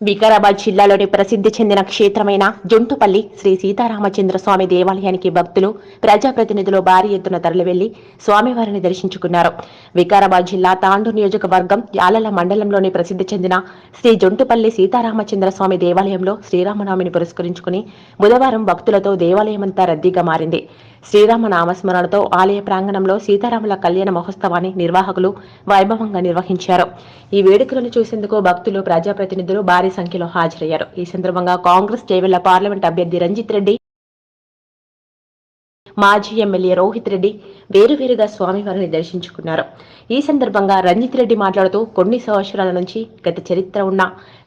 వికారాబాద్ జిల్లాలోని ప్రసిద్ధి చెందిన క్షేత్రమైన జొంటుపల్లి శ్రీ సీతారామచంద్ర స్వామి దేవాలయానికి భక్తులు ప్రజాప్రతినిధులు భారీ ఎత్తున తరలివెళ్ళి స్వామివారిని దర్శించుకున్నారు. వికారాబాద్ జిల్లా తాండూరు నియోజకవర్గం యాలల మండలంలోని ప్రసిద్ధి చెందిన శ్రీ జొంటుపల్లి సీతారామచంద్ర స్వామి దేవాలయంలో శ్రీరామనవమిని పురస్కరించుకుని బుధవారం భక్తులతో దేవాలయమంతా రద్దీగా మారింది. శ్రీరామ నామస్మరణతో ఆలయ ప్రాంగణంలో సీతారాముల కళ్యాణ మహోత్సవాన్ని నిర్వాహకులు వైభవంగా నిర్వహించారు. ఈ వేడుకలను చూసేందుకు భక్తులు ప్రజాప్రతినిధులు భారీ సంఖ్యలో హాజరయ్యారు. ఈ సందర్భంగా కాంగ్రెస్ చేవెళ్ళ పార్లమెంట్ అభ్యర్థి రంజిత్ రెడ్డి మాజీ ఎమ్మెల్యే రోహిత్ రెడ్డి వేరువేరుగా స్వామివారిని దర్శించుకున్నారు. ఈ సందర్భంగా రంజిత్ రెడ్డి మాట్లాడుతూ కొన్ని సంవత్సరాల నుంచి గత చరిత్ర ఉన్న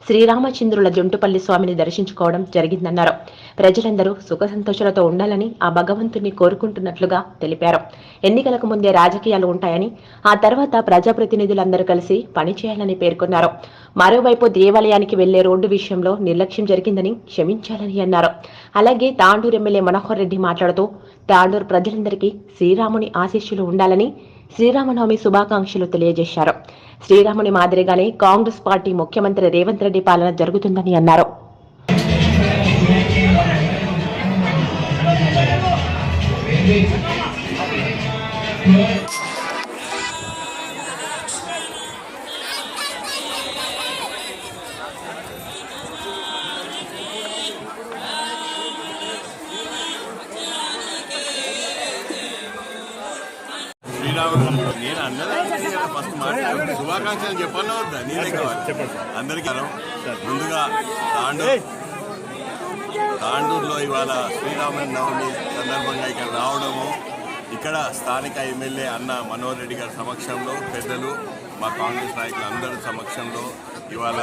శ్రీరామచంద్రుల జొంటుపల్లి స్వామిని దర్శించుకోవడం జరిగిందన్నారు. ప్రజలందరూ సుఖ సంతోషాలతో ఉండాలని ఆ భగవంతుని కోరుకుంటున్నట్లుగా తెలిపారు. ఎన్నికలకు ముందే రాజకీయాలు ఉంటాయని ఆ తర్వాత ప్రజాప్రతినిధులందరూ కలిసి పనిచేయాలని పేర్కొన్నారు. మరోవైపు దేవాలయానికి వెళ్ళే రోడ్డు విషయంలో నిర్లక్ష్యం జరిగిందని క్షమించాలని అన్నారు. అలాగే తాండూరు ఎమ్మెల్యే మనోహర్ రెడ్డి మాట్లాడుతూ తాండూరు ప్రజలందరికీ శ్రీరాముని ఆశీస్సులు ఉండాలని శ్రీరామనవమి శుభాకాంక్షలు తెలియజేశారు శ్రీరాముని మాదిరిగానే కాంగ్రెస్ పార్టీ ముఖ్యమంత్రి రేవంత్ రెడ్డి పాలన జరుగుతుందని అన్నారు Yeah. నేను అన్నది ఫస్ట్ మాట్లాడు శుభాకాంక్షలు చెప్పాను వద్దా? నేనే కావాలి అందరికీ ముందుగా తాండూరు. తాండూరులో ఇవాళ శ్రీరామ నవమి సందర్భంగా ఇక్కడ రావడము. ఇక్కడ స్థానిక ఎమ్మెల్యే అన్న మనోహర్ రెడ్డి గారి సమక్షంలో పెద్దలు మా కాంగ్రెస్ నాయకులు అందరి సమక్షంలో ఇవాళ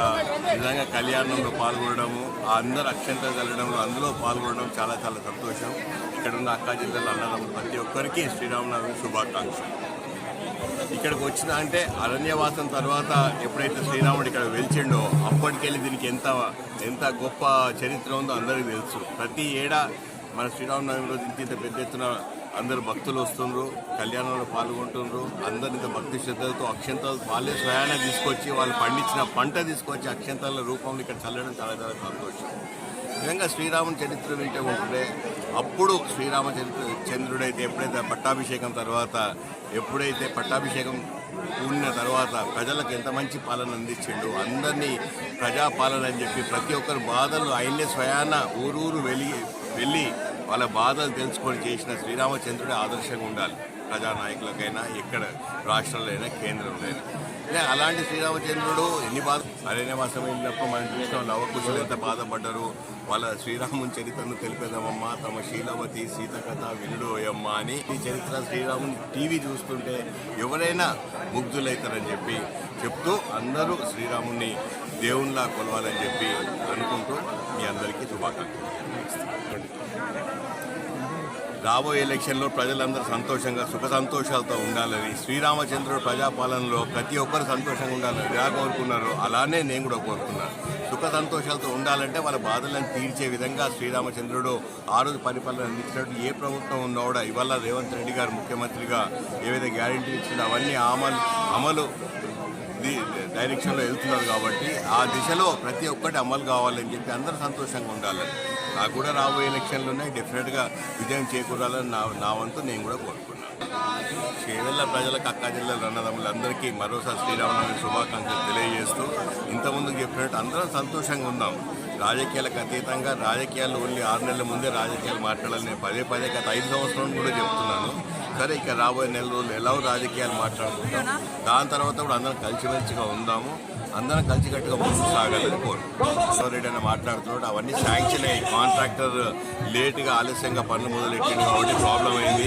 నిజంగా కళ్యాణంలో పాల్గొనడము ఆ అందరు అక్షంతలు చల్లడంలో అందులో పాల్గొనడం చాలా చాలా సంతోషం. ఇక్కడ ఉన్న అక్కా జిల్లాలో అన్నదమ్ములు ప్రతి ఒక్కరికి శ్రీరామనవమి శుభాకాంక్షలు. ఇక్కడికి వచ్చిన అంటే అరణ్యవాసం తర్వాత ఎప్పుడైతే శ్రీరాముడు ఇక్కడ వెలిచిండో అప్పటికెళ్ళి దీనికి ఎంత ఎంత గొప్ప చరిత్ర ఉందో అందరికీ తెలుసు. ప్రతి ఏడా మన శ్రీరామనవమి రోజు ఇంత పెద్ద ఎత్తున అందరు భక్తులు వస్తుండ్రు కళ్యాణంలో పాల్గొంటుండ్రు అందరు ఇంత భక్తి శ్రద్ధలతో అక్షంతలు వాళ్ళే స్వయాన తీసుకొచ్చి వాళ్ళు పండించిన పంట తీసుకొచ్చి అక్షంతల రూపంలో ఇక్కడ చల్లడం చాలా చాలా సంతోషం. నిజంగా శ్రీరాముని చరిత్ర వింటే ఉంటే అప్పుడు చరిత్ర చంద్రుడైతే ఎప్పుడైతే పట్టాభిషేకం తర్వాత ఎప్పుడైతే పట్టాభిషేకం కూడిన తర్వాత ప్రజలకు ఎంత మంచి పాలన అందించిండు అందరినీ ప్రజాపాలన అని చెప్పి ప్రతి ఒక్కరు బాధలు ఆయన్నే స్వయాన ఊరూరు వెళ్ళి వెళ్ళి వాళ్ళ బాధలు తెలుసుకొని చేసిన శ్రీరామచంద్రుడే ఆదర్శంగా ఉండాలి. ప్రజానాయకులకైనా ఎక్కడ రాష్ట్రంలో అయినా కేంద్రంలో అయినా లే, అలాంటి శ్రీరామచంద్రుడు ఎన్ని బాధ అరణ్యవాసం వెళ్ళినప్పుడు మనం చూసిన లవకుశులు ఎంత బాధపడ్డారు. వాళ్ళ శ్రీరాముని చరిత్రను తెలిపేదామమ్మా తమ శీలవతి సీత కథ వినుడోయమ్మ అని. ఈ చరిత్ర శ్రీరాముని టీవీ చూస్తుంటే ఎవరైనా ముగ్ధులవుతారని చెప్పి చెప్తూ అందరూ శ్రీరాముని దేవునిలా కొలవాలని చెప్పి అనుకుంటూ మీ అందరికీ శుభాకాంక్షలు. రాబోయే ఎలక్షన్లో ప్రజలందరూ సంతోషంగా సుఖ సంతోషాలతో ఉండాలని శ్రీరామచంద్రుడు ప్రజాపాలనలో ప్రతి ఒక్కరు సంతోషంగా ఉండాలని ఎలా కోరుకున్నారో అలానే నేను కూడా కోరుకున్నాను. సుఖ సంతోషాలతో ఉండాలంటే వాళ్ళ బాధలను తీర్చే విధంగా శ్రీరామచంద్రుడు ఆ రోజు పరిపాలన అందించినట్టు ఏ ప్రభుత్వం ఉన్నా కూడా ఇవాళ రేవంత్ రెడ్డి గారు ముఖ్యమంత్రిగా ఏవైతే గ్యారెంటీ ఇచ్చిందో అవన్నీ అమలు అమలు డైరెక్షన్లో వెళ్తున్నారు కాబట్టి ఆ దిశలో ప్రతి ఒక్కటి అమలు కావాలని చెప్పి అందరూ సంతోషంగా ఉండాలని నాకు కూడా రాబోయే ఎలక్షన్లోనే డెఫినెట్గా విజయం చేకూరాలని నా నా వంతు నేను కూడా కోరుకున్నాను. చేవెళ్ళ ప్రజలకు అక్క జిల్లాల అన్నదమ్ములందరికీ మరోసారి శ్రీరామనవమి శుభాకాంక్షలు తెలియజేస్తూ ఇంతకుముందు చెప్పినట్టు అందరం సంతోషంగా ఉందాం రాజకీయాలకు అతీతంగా రాజకీయాలు ఓన్లీ ఆరు నెలల ముందే రాజకీయాలు మాట్లాడాలని పదే పదే గత ఐదు సంవత్సరం కూడా చెప్తున్నాను. సరే ఇక రాబోయే నెల రోజులు ఎలా రాజకీయాలు మాట్లాడుకుంటాం? దాని తర్వాత కూడా అందరం కలిసిమెలిసిగా ఉందాము. అందరం కలిసికట్టుగా ముందుకు సాగాలని కోరుకుంటున్నాం. రెడ్డి అని మాట్లాడుతున్నాడు. అవన్నీ శాంక్షన్ అయ్యి కాంట్రాక్టర్ లేట్గా ఆలస్యంగా పనులు మొదలెట్టింది కాబట్టి ప్రాబ్లం అయింది.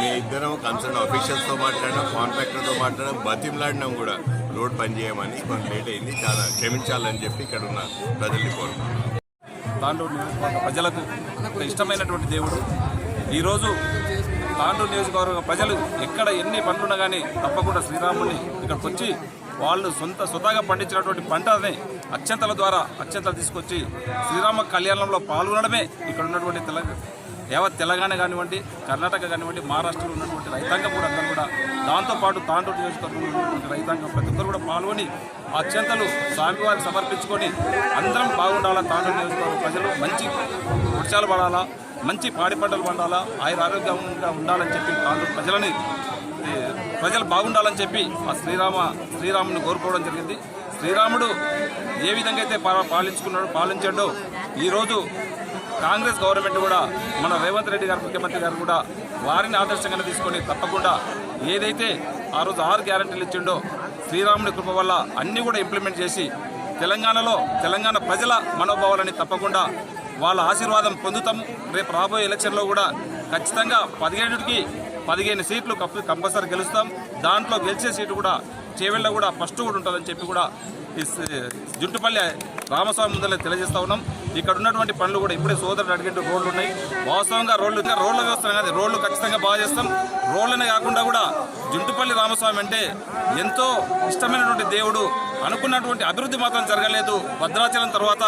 మీ ఇద్దరం కన్సర్న్ అఫీషియల్స్తో మాట్లాడడం కాంట్రాక్టర్తో మాట్లాడడం బతిమలాడినాం కూడా. రోడ్ పని చేయమని కొంచెం లేట్ అయింది. చాలా క్షమించాలని చెప్పి ఇక్కడ ఉన్న ప్రజల్ని కోరుకుంటున్నాం. తాండూరు నియోజకవర్గ ప్రజలకు ఒక ఇష్టమైనటువంటి దేవుడు. ఈరోజు తాండూరు నియోజకవర్గ ప్రజలు ఎక్కడ ఎన్ని పనులున్నా కానీ తప్పకుండా శ్రీరాముడిని ఇక్కడికి వచ్చి వాళ్ళు సొంత సొంతగా పండించినటువంటి పంటని అత్యంతల ద్వారా అత్యంతలు తీసుకొచ్చి శ్రీరామ కళ్యాణంలో పాల్గొనడమే ఇక్కడ ఉన్నటువంటి తెలంగాణ యావత్ తెలంగాణ కానివ్వండి కర్ణాటక కానివ్వండి మహారాష్ట్రలో ఉన్నటువంటి రైతాంగం కూడా అందరూ కూడా దాంతోపాటు తాండూరు నియోజకవర్గంలో ఉన్నటువంటి రైతాంగం ప్రతి ఒక్కరు కూడా పాల్గొని ఆ అత్యంతలు స్వామివారికి సమర్పించుకొని అందరం బాగుండాలా తాండూరు నియోజకవర్గ ప్రజలు మంచి వృక్షాలు పడాలా మంచి పాడి పంటలు పండాలా? ఆయుర ఆరోగ్యంగా ఉండాలని చెప్పి తాండూరు ప్రజలని ప్రజలు బాగుండాలని చెప్పి ఆ శ్రీరామ శ్రీరాముని కోరుకోవడం జరిగింది. శ్రీరాముడు ఏ విధంగా అయితే పా- పాలించుకున్నాడో పాలించాడో ఈరోజు కాంగ్రెస్ గవర్నమెంట్ కూడా మన రేవంత్ రెడ్డి గారు ముఖ్యమంత్రి గారు కూడా వారిని ఆదర్శంగా తీసుకొని తప్పకుండా ఏదైతే ఆ రోజు ఆరు గ్యారంటీలు ఇచ్చిండో శ్రీరాముడి కృప వల్ల అన్నీ కూడా ఇంప్లిమెంట్ చేసి తెలంగాణలో తెలంగాణ ప్రజల మనోభావాలని తప్పకుండా వాళ్ళ ఆశీర్వాదం పొందుతాము రేపు రాబోయే ఎలక్షన్లో కూడా ఖచ్చితంగా పదిహేనుకి పదిహేను సీట్లు కంపల్సరీ గెలుస్తాం. దాంట్లో గెలిచే సీటు కూడా చేవెళ్ళ కూడా ఫస్ట్ కూడా ఉంటుందని చెప్పి కూడా జుట్టుపల్లి రామస్వామి ముందర తెలియజేస్తా ఉన్నాం. ఇక్కడ ఉన్నటువంటి పనులు కూడా ఇప్పుడే సోదరులు అడిగినట్టు రోడ్లు ఉన్నాయి. వాస్తవంగా రోడ్లు రోడ్ల వ్యవస్థ అనేది రోడ్లు ఖచ్చితంగా బాగా చేస్తాం. రోడ్లనే కాకుండా కూడా జుంటుపల్లి రామస్వామి అంటే ఎంతో ఇష్టమైనటువంటి దేవుడు అనుకున్నటువంటి అభివృద్ధి మాత్రం జరగలేదు. భద్రాచలం తర్వాత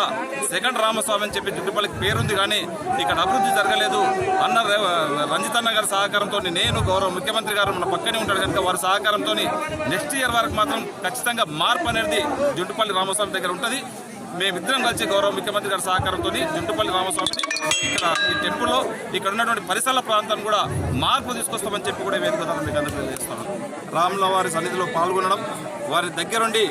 సెకండ్ రామస్వామి అని చెప్పి జుట్టుపల్లికి పేరుంది కానీ ఇక్కడ అభివృద్ధి జరగలేదు. అన్న రంజితన్న గారి సహకారంతో నేను గౌరవ ముఖ్యమంత్రి గారు మన పక్కనే ఉంటాడు కనుక వారి సహకారంతో నెక్స్ట్ ఇయర్ వరకు మాత్రం ఖచ్చితంగా మార్పు అనేది జుట్టుపల్లి రామస్వామి దగ్గర ఉంటుంది. మేమిద్దరం కలిసి గౌరవ ముఖ్యమంత్రి గారి సహకారంతో జుట్టుపల్లి రామస్వామిని ఇక్కడ ఈ టెంపుల్లో ఇక్కడ ఉన్నటువంటి పరిసర ప్రాంతాన్ని కూడా మార్పు తీసుకొస్తామని చెప్పి కూడా వేదిక మీకు తెలియజేస్తాను రాముల వారి సన్నిధిలో పాల్గొనడం వారి దగ్గరుండి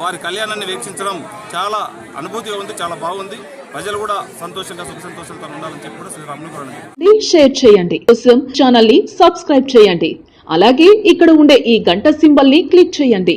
వారి కళ్యాణాన్ని వీక్షించడం చాలా అనుభూతిగా ఉంది చాలా బాగుంది. ప్రజలు కూడా సంతోషంగా సుఖ సంతోషంతో ఉండాలని చెప్పి కూడా శ్రీరాములు కోరండి షేర్ చేయండి. కోసం ఛానల్ని సబ్స్క్రైబ్ చేయండి. అలాగే ఇక్కడ ఉండే ఈ గంట సింబల్ని క్లిక్ చేయండి.